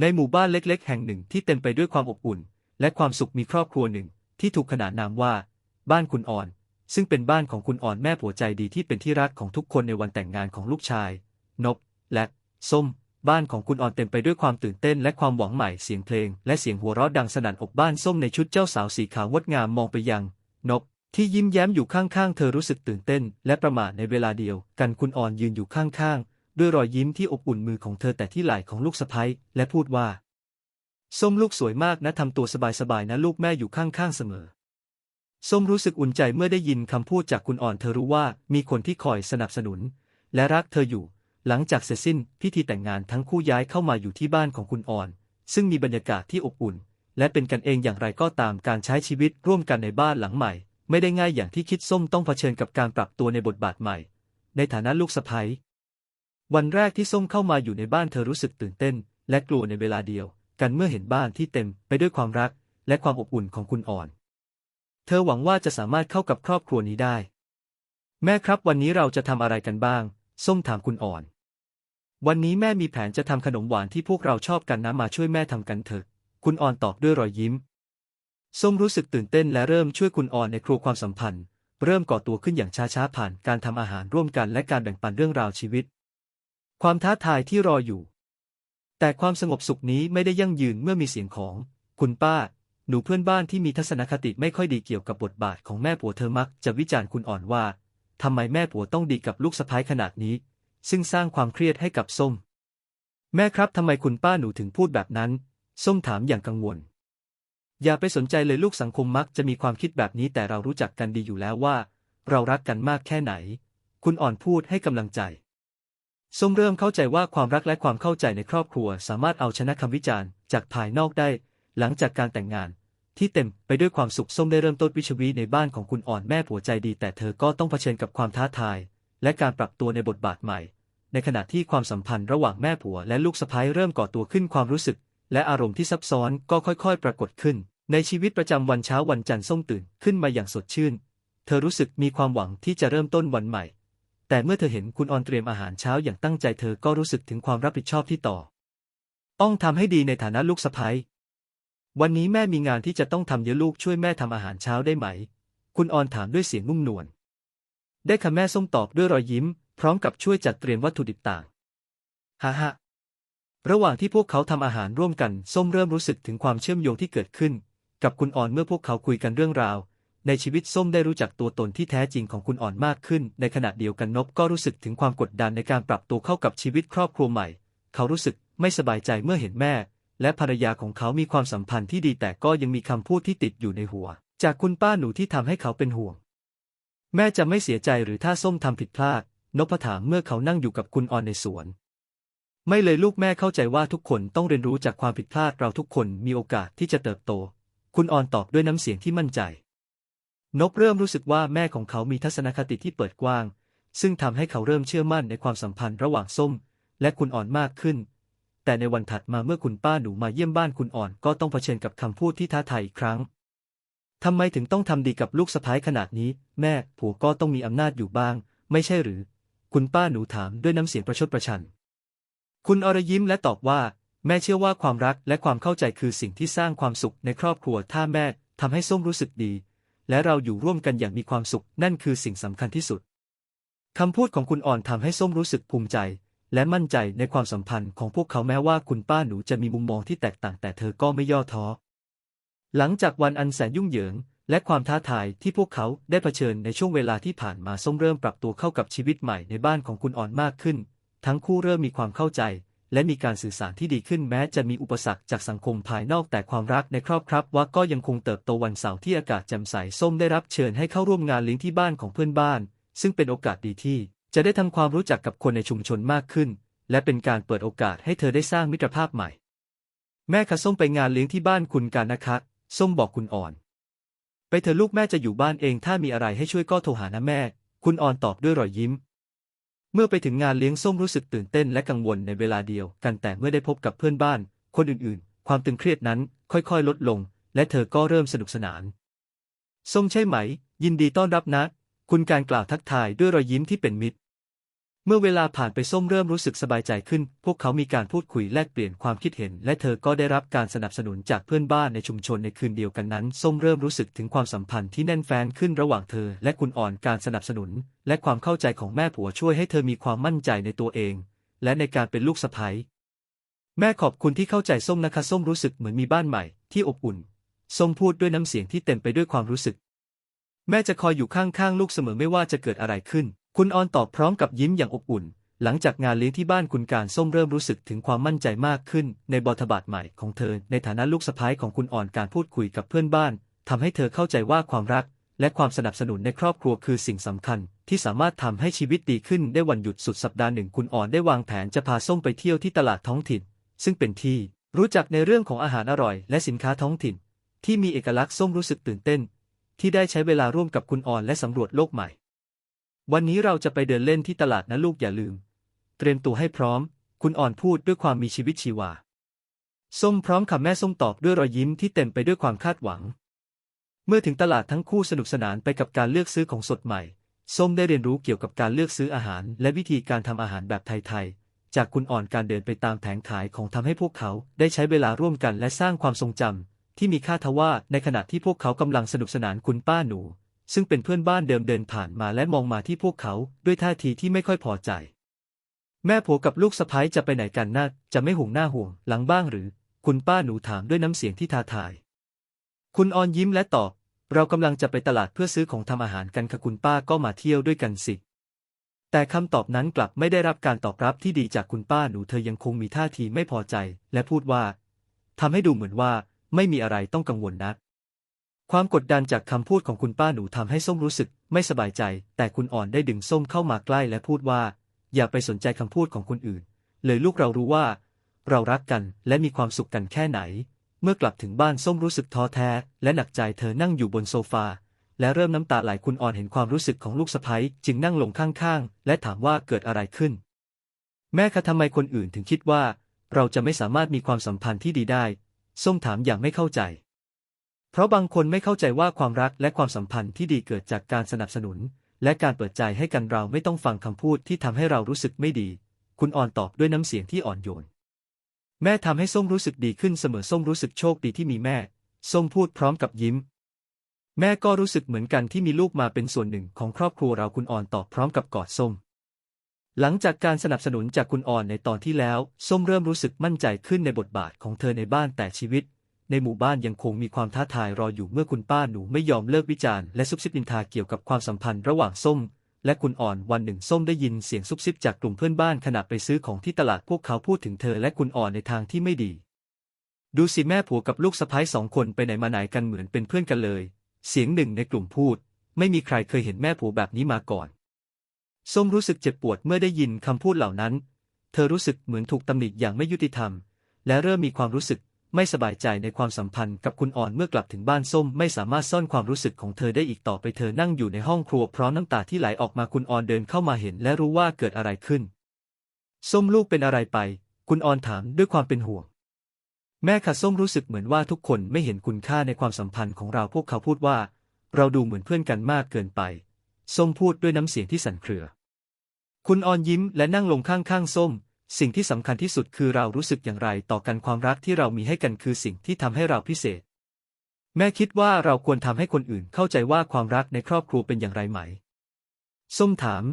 ในหมู่บ้านเล็กๆ แห่งหนึ่งที่เต็มไปด้วยความอบอุ่น และความสุขมีครอบครัวหนึ่ง ที่ถูกขนานนามว่า บ้านคุณอ่อน ซึ่งเป็นบ้านของคุณอ่อนแม่ผัวใจดีที่เป็นที่รักของทุกคนในวันแต่งงานของลูกชาย นบ และ ส้ม บ้านของคุณอ่อนเต็มไปด้วยความตื่นเต้นและความหวังใหม่เสียงเพลง และเสียงหัวเราะดังสนั่นอกบ้านส้มในชุดเจ้าสาวสีขาวงดงามมองไปยัง นบ ที่ยิ้มแย้มอยู่ข้างๆ เธอรู้สึกตื่นเต้น และประหม่าในเวลาเดียวกันคุณอ่อนยืนอยู่ข้างๆ ด้วยรอยยิ้มที่อบอุ่นมือของเธอแต่ที่ไหล่ของลูกสะใภ้และพูดว่า ส้มลูกสวยมากนะทำตัวสบายๆนะลูกแม่อยู่ข้างๆเสมอ ส้มรู้สึกอุ่นใจเมื่อได้ยินคำพูดจากคุณอ่อนเธอรู้ว่ามีคนที่คอยสนับสนุน และรักเธออยู่ หลังจากเสร็จสิ้นพิธีแต่งงานทั้งคู่ย้ายเข้ามาอยู่ที่บ้านของคุณอ่อน ซึ่งมีบรรยากาศที่อบอุ่น และเป็นกันเองอย่างไรก็ตามการใช้ชีวิตร่วมกันในบ้านหลังใหม่ ไม่ได้ง่ายอย่างที่คิดส้มต้องเผชิญกับการปรับตัวในบทบาทใหม่ ในฐานะลูกสะใภ้ วันแรกที่ส้มเข้ามาอยู่ในบ้านเธอรู้สึกตื่นเต้น และกลัวในเวลาเดียว กันเมื่อเห็นบ้านที่เต็มไปด้วยความรัก และความอบอุ่นของคุณอ่อน เธอหวังว่าจะสามารถเข้ากับครอบครัวนี้ได้ แม่ครับวันนี้เราจะทำอะไรกันบ้าง ส้มถามคุณอ่อน วันนี้แม่มีแผนจะทำขนมหวานที่พวกเราชอบกันนะมาช่วยแม่ทำกันเถอะ คุณอ่อนตอบด้วยรอยยิ้ม ส้มรู้สึกตื่นเต้นและเริ่มช่วยคุณอ่อนในครัวความสัมพันธ์ เริ่มก่อตัวขึ้นอย่างช้าๆผ่านการทำอาหารร่วมกันและการแบ่งปันเรื่องราวชีวิต ความท้าทายที่รออยู่ แต่ความสงบสุขนี้ไม่ได้ยั่งยืนเมื่อมีเสียงของ คุณป้า หนูเพื่อนบ้านที่มีทัศนคติไม่ค่อยดีเกี่ยวกับบทบาทของแม่ผัวเธอมักจะวิจารณ์คุณอ่อนว่าทำไมแม่ผัวต้องดีกับลูกสะใภ้ขนาดนี้ ซึ่งสร้างความเครียดให้กับส้ม แม่ครับทำไมคุณป้าหนูถึงพูดแบบนั้น ส้มถามอย่างกังวล อย่าไปสนใจเลยลูกสังคมมักจะมีความคิดแบบนี้แต่เรารู้จักกันดีอยู่แล้วว่า เรารักกันมากแค่ไหน คุณอ่อนพูดให้กำลังใจ ส้มเริ่มเข้าใจว่าความรักและความเข้าใจในครอบครัว สามารถเอาชนะคำวิจารณ์จากภายนอกได้ หลังจากการแต่งงาน ที่เต็มไปด้วยความสุขส้มได้เริ่มต้นวิชวีในบ้านของคุณอ่อนแม่ผัวใจดี แต่เธอก็ต้องเผชิญกับความท้าทาย และการปรับตัวในบทบาทใหม่ ในขณะที่ความสัมพันธ์ระหว่างแม่ผัวและลูกสะใภ้เริ่มก่อตัวขึ้นความรู้สึก และอารมณ์ที่ซับซ้อนก็ค่อย ๆ ปรากฏขึ้น ในชีวิตประจำวันเช้าวันจันทร์ส้มตื่นขึ้นมาอย่างสดชื่น เธอรู้สึกมีความหวังที่จะเริ่มต้นวันใหม่ แต่เมื่อเธอเห็นคุณออนเตรียมอาหารเช้าอย่างตั้งใจเธอก็รู้สึกถึงความรับผิดชอบที่ต่อต้องทำให้ดีในฐานะลูกสะใภ้วันนี้แม่มีงานที่จะต้องทำเยอะลูกช่วยแม่ทำอาหารเช้าได้ไหม คุณออนถามด้วยเสียงนุ่มนวล ได้ค่ะแม่ส้มตอบด้วยรอยยิ้ม พร้อมกับช่วยจัดเตรียมวัตถุดิบต่าง ฮ่าฮ่าระหว่างที่พวกเขาทำอาหารร่วมกัน ส้มเริ่มรู้สึกถึงความเชื่อมโยงที่เกิดขึ้น กับคุณออนเมื่อพวกเขาคุยกันเรื่องราว ในชีวิตส้มได้รู้จักตัวตนที่แท้จริงของคุณอ่อนมากขึ้น ในขณะเดียวกันนบก็รู้สึกถึงความกดดันในการปรับตัวเข้ากับชีวิตครอบครัวใหม่ เขารู้สึกไม่สบายใจเมื่อเห็นแม่ และภรรยาของเขามีความสัมพันธ์ที่ดีแต่ก็ยังมีคำพูดที่ติดอยู่ในหัว จากคุณป้าหนูที่ทำให้เขาเป็นห่วง แม่จะไม่เสียใจหรือถ้าส้มทำผิดพลาด นพถามเมื่อเขานั่งอยู่กับคุณอ่อนในสวน ไม่เลยลูกแม่เข้าใจว่าทุกคนต้องเรียนรู้จากความผิดพลาดเราทุกคนมีโอกาสที่จะเติบโต คุณอ่อนตอบด้วยน้ำเสียงที่มั่นใจ นบเริ่มรู้สึกว่าแม่ของเขามีทัศนคติที่เปิดกว้าง ซึ่งทำให้เขาเริ่มเชื่อมั่นในความสัมพันธ์ระหว่างส้ม และคุณอ่อนมากขึ้น แต่ในวันถัดมาเมื่อคุณป้าหนูมาเยี่ยมบ้านคุณอ่อนก็ต้องเผชิญกับคำพูดที่ท้าทายอีกครั้งทำไมถึงต้องทำดีกับลูกสะใภ้ขนาดนี้ แม่ผัวก็ต้องมีอำนาจอยู่บ้าง ไม่ใช่หรือ คุณป้าหนูถามด้วยน้ำเสียงประชดประชัน คุณอรยิ้มและตอบว่า แม่เชื่อว่าความรักและความเข้าใจคือสิ่งที่สร้างความสุขในครอบครัวถ้าแม่ทำให้ส้มรู้สึกดี และเราอยู่ร่วมกันอย่างมีความสุข นั่นคือสิ่งสำคัญที่สุดคำพูดของคุณอ่อนทำให้ส้มรู้สึกภูมิใจ และมั่นใจในความสัมพันธ์ของพวกเขาแม้ว่าคุณป้าหนูจะมีมุมมองที่แตกต่างแต่เธอก็ไม่ย่อท้อ หลังจากวันอันแสนยุ่งเหยิง และความท้าทายที่พวกเขาได้เผชิญในช่วงเวลาที่ผ่านมาส้มเริ่มปรับตัวเข้ากับชีวิตใหม่ในบ้านของคุณอ่อนมากขึ้น ทั้งคู่เริ่มมีความเข้าใจ และมีการสื่อสารที่ดีขึ้นแม้จะมีอุปสรรคจากสังคมภายนอกแต่ความรักในครอบครัวว่าก็ยังคงเติบโตวันเสาร์ที่อากาศแจ่มใสส้มได้รับเชิญให้เข้าร่วมงานเลี้ยงที่บ้านของเพื่อนบ้าน ซึ่งเป็นโอกาสดีที่ จะได้ทำความรู้จักกับคนในชุมชนมากขึ้น และเป็นการเปิดโอกาสให้เธอได้สร้างมิตรภาพใหม่ แม่คะส้มไปงานเลี้ยงที่บ้านคุณกันนะคะส้มบอกคุณอ่อน ไปเถอลูกแม่จะอยู่บ้านเองถ้ามีอะไรให้ช่วยก็โทรหานะแม่ คุณอ่อนตอบด้วยรอยยิ้ม เมื่อไปถึงงานเลี้ยงส้มรู้สึกตื่นเต้นและกังวลในเวลาเดียวกันแต่เมื่อได้พบกับเพื่อนบ้าน คนอื่นๆ ความตึงเครียดนั้นค่อยๆ ลดลง และเธอก็เริ่มสนุกสนาน ส้มใช่ไหม ยินดีต้อนรับนะ คุณการกล่าวทักทายด้วยรอยยิ้มที่เป็นมิตร เมื่อเวลาผ่านไปส้มเริ่มรู้สึกสบายใจขึ้น พวกเขามีการพูดคุยแลกเปลี่ยนความคิดเห็น และเธอก็ได้รับการสนับสนุนจากเพื่อนบ้านในชุมชนในคืนเดียวกันนั้น ส้มเริ่มรู้สึกถึงความสัมพันธ์ที่แน่นแฟ้นขึ้นระหว่างเธอ และคุณอ่อนการสนับสนุน และความเข้าใจของแม่ผัวช่วยให้เธอมีความมั่นใจในตัวเอง และในการเป็นลูกสะใภ้แม่ขอบคุณที่เข้าใจส้มนะคะส้มรู้สึกเหมือนมีบ้านใหม่ที่อบอุ่น ส้มพูดด้วยน้ำเสียงที่เต็มไปด้วยความรู้สึก แม่จะคอยอยู่ข้างๆลูกเสมอไม่ว่าจะเกิดอะไรขึ้น คุณออนตอบพร้อมกับยิ้มอย่างอบอุ่น หลังจากงานเลี้ยงที่บ้านคุณการส้มเริ่มรู้สึกถึงความมั่นใจมากขึ้น ในบทบาทใหม่ของเธอ ในฐานะลูกสะใภ้ของคุณอ่อนการพูดคุยกับเพื่อนบ้านทำให้เธอเข้าใจว่าความรัก และความสนับสนุนในครอบครัวคือสิ่งสำคัญ ที่สามารถทำให้ชีวิตดีขึ้นได้วันหยุดสุดสัปดาห์หนึ่งคุณอ่อนได้วางแผนจะพาส้มไปเที่ยวที่ตลาดท้องถิ่น ซึ่งเป็นที่ รู้จักในเรื่องของอาหารอร่อย และสินค้าท้องถิ่น ที่มีเอกลักษณ์ส้มรู้สึกตื่นเต้น ที่ได้ใช้เวลาร่วมกับคุณอ่อนและสำรวจโลกใหม่ วันนี้เราจะไปเดินเล่นที่ตลาดนะลูกอย่าลืม เตรียมตัวให้พร้อม คุณอ่อนพูดด้วยความมีชีวิตชีวา ส้มพร้อมคำแม่ส้มตอบด้วยรอยยิ้มที่เต็มไปด้วยความคาดหวัง เมื่อถึงตลาดทั้งคู่สนุกสนานไปกับการเลือกซื้อของสดใหม่ ส้มได้เรียนรู้เกี่ยวกับการเลือกซื้ออาหาร และวิธีการทำอาหารแบบไทยๆ จากคุณอ่อนการเดินไปตามแผงขายของทำให้พวกเขาได้ใช้เวลาร่วมกันและสร้างความทรงจำที่มีค่าทว่าในขณะที่พวกเขากำลังสนุกสนานคุณป้าหนู ซึ่งเป็นเพื่อนบ้านเดิมเดินผ่านมาและมองมาที่พวกเขาด้วยท่าทีที่ไม่ค่อยพอใจ แม่ผัวกับลูกสะพ้ยจะไปไหนกันนะจะไม่ห่วงหน้าห่วงหลังบ้างหรือ คุณป้าหนูถามด้วยน้ำเสียงที่ท้าทาย คุณออนยิ้มและตอบ เรากำลังจะไปตลาดเพื่อซื้อของทำอาหารกันค่ะคุณป้าก็มาเที่ยวด้วยกันสิ แต่คำตอบนั้นกลับไม่ได้รับการตอบรับที่ดีจากคุณป้าหนูเธอยังคงมีท่าทีไม่พอใจ และพูดว่าทำให้ดูเหมือนว่า ไม่มีอะไรต้องกังวลนัก ความกดดันจากคำพูดของคุณป้าหนูทำให้ส้มรู้สึกไม่สบายใจ แต่คุณอ่อนได้ดึงส้มเข้ามาใกล้และพูดว่า อย่าไปสนใจคำพูดของคนอื่น เลยลูกเรารู้ว่า เรารักกันและมีความสุขกันแค่ไหน เมื่อกลับถึงบ้านส้มรู้สึกท้อแท้ และหนักใจเธอนั่งอยู่บนโซฟา และเริ่มน้ำตาไหลคุณอ่อนเห็นความรู้สึกของลูกสะใภ้จึงนั่งลงข้างๆ และถามว่าเกิดอะไรขึ้น แม่คะทำไมคนอื่นถึงคิดว่า เราจะไม่สามารถมีความสัมพันธ์ที่ดีได้ ส้มถามอย่างไม่เข้าใจ เพราะบางคนไม่เข้าใจว่าความรักและความสัมพันธ์ที่ดีเกิดจากการสนับสนุน และการเปิดใจให้กันเราไม่ต้องฟังคำพูดที่ทำให้เรารู้สึกไม่ดี คุณอ่อนตอบด้วยน้ำเสียงที่อ่อนโยน แม่ทำให้ส้มรู้สึกดีขึ้นเสมอส้มรู้สึกโชคดีที่มีแม่ ส้มพูดพร้อมกับยิ้ม แม่ก็รู้สึกเหมือนกันที่มีลูกมาเป็นส่วนหนึ่งของครอบครัวเราคุณอ่อนตอบพร้อมกับกอดส้มหลังจากการสนับสนุนจากคุณอ่อนในตอนที่แล้ว ส้มเริ่มรู้สึกมั่นใจขึ้นในบทบาทของเธอในบ้านแต่ชีวิต ในหมู่บ้านยังคงมีความท้าทายรออยู่เมื่อคุณป้าหนูไม่ยอมเลิกวิจารณ์และซุบซิบนินทาเกี่ยวกับความสัมพันธ์ระหว่างส้ม และคุณอ่อนวันหนึ่งส้มได้ยินเสียงซุบซิบจากกลุ่มเพื่อนบ้านขณะไปซื้อของที่ตลาดพวกเขาพูดถึงเธอและคุณอ่อนในทางที่ไม่ดี ดูสิแม่ผัวกับลูกสะใภ้สองคนไปไหนมาไหนกันเหมือนเป็นเพื่อนกันเลย เสียงหนึ่งในกลุ่มพูด ไม่มีใครเคยเห็นแม่ผัวแบบนี้มาก่อนส้มรู้สึกเจ็บปวดเมื่อได้ยินคำพูดเหล่านั้น เธอรู้สึกเหมือนถูกตำหนิอย่างไม่ยุติธรรม และเริ่มมีความรู้สึก ไม่สบายใจในความสัมพันธ์กับคุณอ่อนเมื่อกลับถึงบ้านส้ม ไม่สามารถซ่อนความรู้สึกของเธอได้อีกต่อไปเธอนั่งอยู่ในห้องครัวพร้อมน้ำตาที่ไหลออกมาคุณอ่อนเดินเข้ามาเห็นและรู้ว่าเกิดอะไรขึ้น ส้มลูกเป็นอะไรไป คุณอ่อนถามด้วยความเป็นห่วง แม่ค่ะส้มรู้สึกเหมือนว่าทุกคนไม่เห็นคุณค่าในความสัมพันธ์ของเราพวกเขาพูดว่า เราดูเหมือนเพื่อนกันมากเกินไป ส้มพูดด้วยน้ำเสียงที่สั่นเครือ คุณอ่อนยิ้มและนั่งลงข้างๆส้ม สิ่งที่สำคัญที่สุดคือเรารู้สึกอย่างไรต่อกันความรักที่เรามีให้กันคือสิ่งที่ทำให้เราพิเศษ แม่คิดว่าเราควรทำให้คนอื่นเข้าใจว่าความรักในครอบครัวเป็นอย่างไรไหม ส้มถาม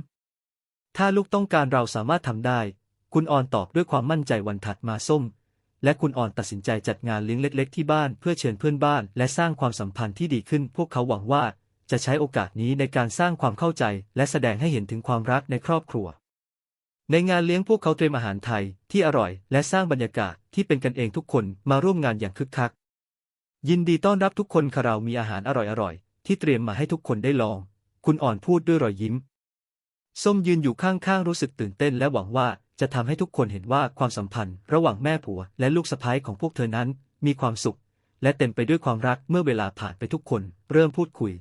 ถ้าลูกต้องการเราสามารถทำได้ คุณอ่อนตอบด้วยความมั่นใจวันถัดมาส้ม และคุณอ่อนตัดสินใจจัดงานเลี้ยงเล็ก ๆ ที่บ้านเพื่อเชิญเพื่อนบ้าน และสร้างความสัมพันธ์ที่ดีขึ้น พวกเขาหวังว่าจะใช้โอกาสนี้ในการสร้างความเข้าใจ และแสดงให้เห็นถึงความรักในครอบครัว ในงานเลี้ยงพวกเขาเตรียมอาหารไทยที่อร่อยและสร้างบรรยากาศที่เป็นกันเองทุกคนมาร่วมงานอย่างคึกคัก ยินดีต้อนรับทุกคนค่ะเรามีอาหารอร่อยๆ ที่เตรียมมาให้ทุกคนได้ลอง คุณอ่อนพูดด้วยรอยยิ้ม ส้มยืนอยู่ข้างๆรู้สึกตื่นเต้นและหวังว่าจะทำให้ทุกคนเห็นว่าความสัมพันธ์ ระหว่างแม่ผัวและลูกสะใภ้ของพวกเธอนั้น มีความสุข และเต็มไปด้วยความรักเมื่อเวลาผ่านไปทุกคน เริ่มพูดคุย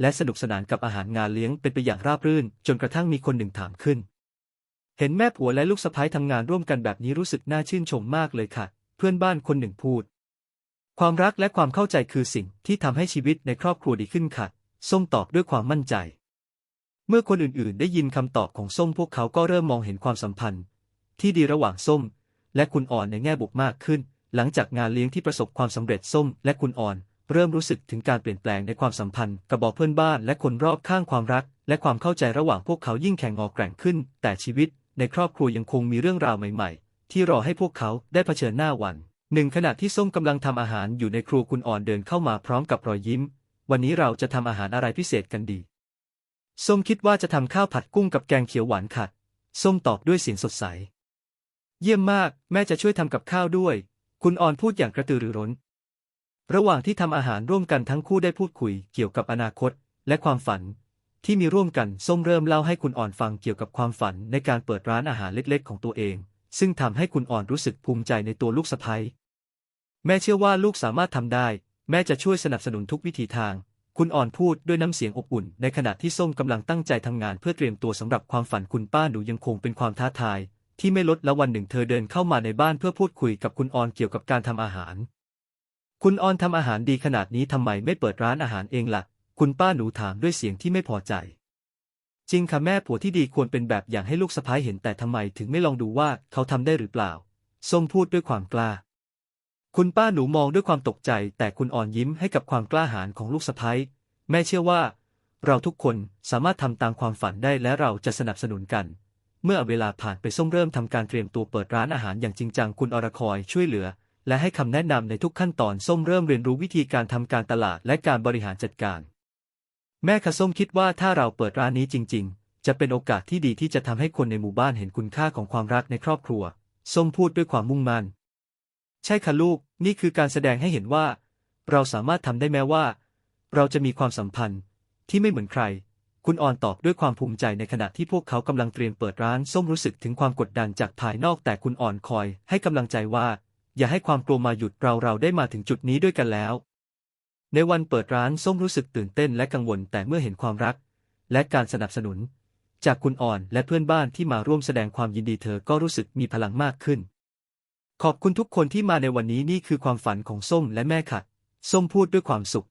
และสนุกสนานกับอาหารงานเลี้ยงเป็นไปอย่างราบรื่น จนกระทั่งมีคนหนึ่งถามขึ้น เห็นแม่ผัวและลูกสะใภ้ทำงานร่วมกันแบบนี้รู้สึกน่าชื่นชมมากเลยค่ะ เพื่อนบ้านคนหนึ่งพูด ความรักและความเข้าใจคือสิ่งที่ทำให้ชีวิตในครอบครัวดีขึ้นค่ะ ส้มตอบด้วยความมั่นใจ เมื่อคนอื่นๆ ได้ยินคำตอบของส้มพวกเขาก็เริ่มมองเห็นความสัมพันธ์ ที่ดีระหว่างส้ม และคุณอ่อนในแง่บวกมากขึ้น หลังจากงานเลี้ยงที่ประสบความสำเร็จส้ม และคุณอ่อน เริ่มรู้สึกถึงการเปลี่ยนแปลงในความสัมพันธ์กับบอกเพื่อนบ้าน และคนรอบข้างความรัก และความเข้าใจระหว่างพวกเขายิ่งแข่งงอแกร่งขึ้น แต่ชีวิต ในครอบครัวยังคงมีเรื่องราวใหม่ๆ ที่รอให้พวกเขาได้เผชิญหน้าวันหนึ่งขณะที่ส้มกำลังทำอาหารอยู่ในครัวคุณอ่อนเดินเข้ามาพร้อมกับรอยยิ้ม วันนี้เราจะทำอาหารอะไรพิเศษกันดี ส้มคิดว่าจะทำข้าวผัดกุ้งกับแกงเขียวหวานขัด ส้มตอบด้วยเสียงสดใส เยี่ยมมากแม่จะช่วยทำกับข้าวด้วย คุณอ่อนพูดอย่างกระตือรือร้น ระหว่างที่ทำอาหารร่วมกันทั้งคู่ได้พูดคุยเกี่ยวกับอนาคต และความฝัน ที่มีร่วมกันส้มเริ่มเล่าให้คุณอ่อนฟังเกี่ยวกับความฝันในการเปิดร้านอาหารเล็กๆ ของตัวเอง ซึ่งทำให้คุณอ่อนรู้สึกภูมิใจในตัวลูกสะใภ้แม่เชื่อว่าลูกสามารถทำได้ แม่จะช่วยสนับสนุนทุกวิถีทาง คุณอ่อนพูดด้วยน้ำเสียงอบอุ่น ในขณะที่ส้มกำลังตั้งใจทำงานเพื่อเตรียมตัวสำหรับความฝันคุณป้าหนูยังคงเป็นความท้าทาย ที่ไม่ลดและวันหนึ่งเธอเดินเข้ามาในบ้านเพื่อพูดคุยกับคุณออนเกี่ยวกับการทำอาหาร คุณออนทำอาหารดีขนาดนี้ทำไมไม่เปิดร้านอาหารเองล่ะ คุณป้าหนูถามด้วยเสียงที่ไม่พอใจ จริงค่ะแม่ผัวที่ดีควรเป็นแบบอย่างให้ลูกสะพ้ายเห็นแต่ทำไมถึงไม่ลองดูว่าเขาทำได้หรือเปล่า ส้มพูดด้วยความกล้า คุณป้าหนูมองด้วยความตกใจ แต่คุณอ่อนยิ้มให้กับความกล้าหาญของลูกสะพ้ายแม่เชื่อว่า เราทุกคนสามารถทำตามความฝันได้และเราจะสนับสนุนกัน เมื่อเวลาผ่านไปส้มเริ่มทำการเตรียมตัวเปิดร้านอาหารอย่างจริงจังคุณอรคอยช่วยเหลือและให้คำแนะนำในทุกขั้นตอนส้มเริ่มเรียนรู้วิธีการทำการตลาดและการบริหารจัดการ แม่คะส้มคิดว่าถ้าเราเปิดร้านนี้จริง ๆ จะเป็นโอกาสที่ดีที่จะทำให้คนในหมู่บ้านเห็นคุณค่าของความรักในครอบครัว ส้มพูดด้วยความมุ่งมั่น ใช่ค่ะลูก นี่คือการแสดงให้เห็นว่า เราสามารถทำได้แม้ว่า เราจะมีความสัมพันธ์ที่ไม่เหมือนใคร คุณออนตอบด้วยความภูมิใจในขณะที่พวกเขากำลังเตรียมเปิดร้าน ส้มรู้สึกถึงความกดดันจากภายนอกแต่คุณอ่อนคอย ให้กำลังใจว่า อย่าให้ความกลัวมาหยุดเราเราได้มาถึงจุดนี้ด้วยกันแล้ว ในวันเปิดร้านส้มรู้สึกตื่นเต้นและกังวลแต่เมื่อเห็นความรัก และการสนับสนุน จากคุณอ่อนและเพื่อนบ้านที่มาร่วมแสดงความยินดีเธอก็รู้สึกมีพลังมากขึ้น ขอบคุณทุกคนที่มาในวันนี้นี่คือความฝันของส้มและแม่ค่ะ ส้มพูดด้วยความสุข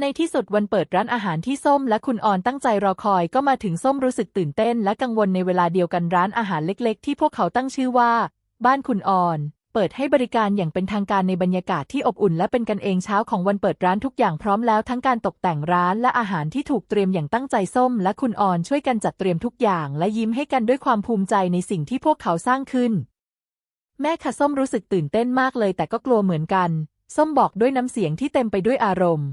ในที่สุดวันเปิดร้านอาหารที่ส้มและคุณออนตั้งใจรอคอยก็มาถึงส้มรู้สึกตื่นเต้นและกังวลในเวลาเดียวกันร้านอาหารเล็ก ๆ ที่พวกเขาตั้งชื่อว่า บ้านคุณออน เปิดให้บริการอย่างเป็นทางการในบรรยากาศที่อบอุ่นและเป็นกันเองเช้าของวันเปิดร้านทุกอย่างพร้อมแล้วทั้งการตกแต่งร้านและอาหารที่ถูกเตรียมอย่างตั้งใจส้ม และคุณออนช่วยกันจัดเตรียมทุกอย่าง และยิ้มให้กันด้วยความภูมิใจในสิ่งที่พวกเขาสร้างขึ้น แม่ค่ะส้มรู้สึกตื่นเต้นมากเลยแต่ก็กลัวเหมือนกัน ส้มบอกด้วยน้ำเสียงที่เต็มไปด้วยอารมณ์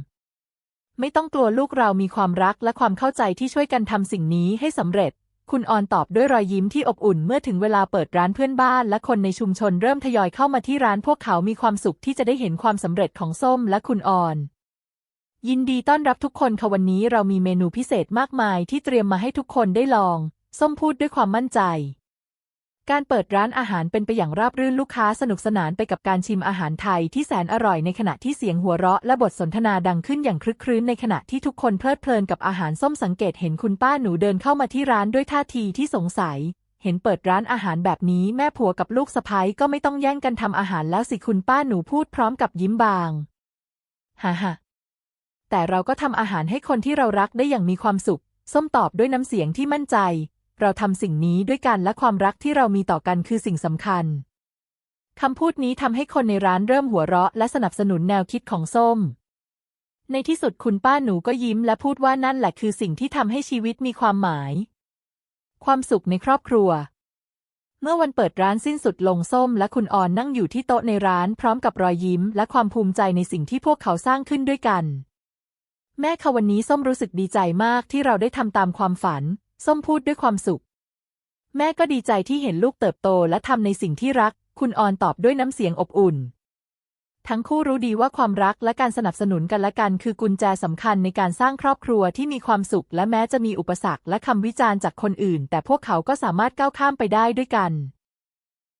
ไม่ต้องกลัวลูกเรามีความรักและความเข้าใจที่ช่วยกันทำสิ่งนี้ให้สำเร็จ คุณออนตอบด้วยรอยยิ้มที่อบอุ่นเมื่อถึงเวลาเปิดร้านเพื่อนบ้าน และคนในชุมชนเริ่มทยอยเข้ามาที่ร้านพวกเขามีความสุขที่จะได้เห็นความสำเร็จของส้มและคุณออน ยินดีต้อนรับทุกคนค่ะวันนี้เรามีเมนูพิเศษมากมายที่เตรียมมาให้ทุกคนได้ลอง ส้มพูดด้วยความมั่นใจ การเปิดร้านอาหารเป็นไปอย่างราบรื่นลูกค้าสนุกสนานไปกับการชิมอาหารไทยที่แสนอร่อยในขณะที่เสียงหัวเราะและบทสนทนาดังขึ้นอย่างคลึกครื้นในขณะที่ทุกคนเพลิดเพลินกับอาหารส้มสังเกตเห็นคุณป้าหนูเดินเข้ามาที่ร้านด้วยท่าทีที่สงสัย เห็นเปิดร้านอาหารแบบนี้แม่ผัวกับลูกสะใภ้ก็ไม่ต้องแย่งกันทำอาหารแล้วสิคุณป้าหนูพูดพร้อมกับยิ้มบางฮ่าฮ่าแต่เราก็ทำอาหารให้คนที่เรารักได้อย่างมีความสุข ส้มตอบด้วยน้ำเสียงที่มั่นใจ เราทำสิ่งนี้ด้วยกันและความรักที่เรามีต่อกันคือสิ่งสำคัญคำพูดนี้ทำให้คนในร้านเริ่มหัวเราะและสนับสนุนแนวคิดของส้ม ในที่สุดคุณป้าหนูก็ยิ้มและพูดว่านั่นแหละคือสิ่งที่ทำให้ชีวิตมีความหมาย ความสุขในครอบครัว เมื่อวันเปิดร้านสิ้นสุดลงส้มและคุณออนนั่งอยู่ที่โต๊ะในร้านพร้อมกับรอยยิ้ม และความภูมิใจในสิ่งที่พวกเขาสร้างขึ้นด้วยกัน แม่คะวันนี้ส้มรู้สึกดีใจมากที่เราได้ทำตามความฝัน ส้มพูดด้วยความสุข แม่ก็ดีใจที่เห็นลูกเติบโตและทำในสิ่งที่รัก คุณออนตอบด้วยน้ำเสียงอบอุ่น ทั้งคู่รู้ดีว่าความรักและการสนับสนุนกันและกัน คือกุญแจสำคัญในการสร้างครอบครัวที่มีความสุข และแม้จะมีอุปสรรคและคำวิจารณ์จากคนอื่น แต่พวกเขาก็สามารถก้าวข้ามไปได้ด้วยกัน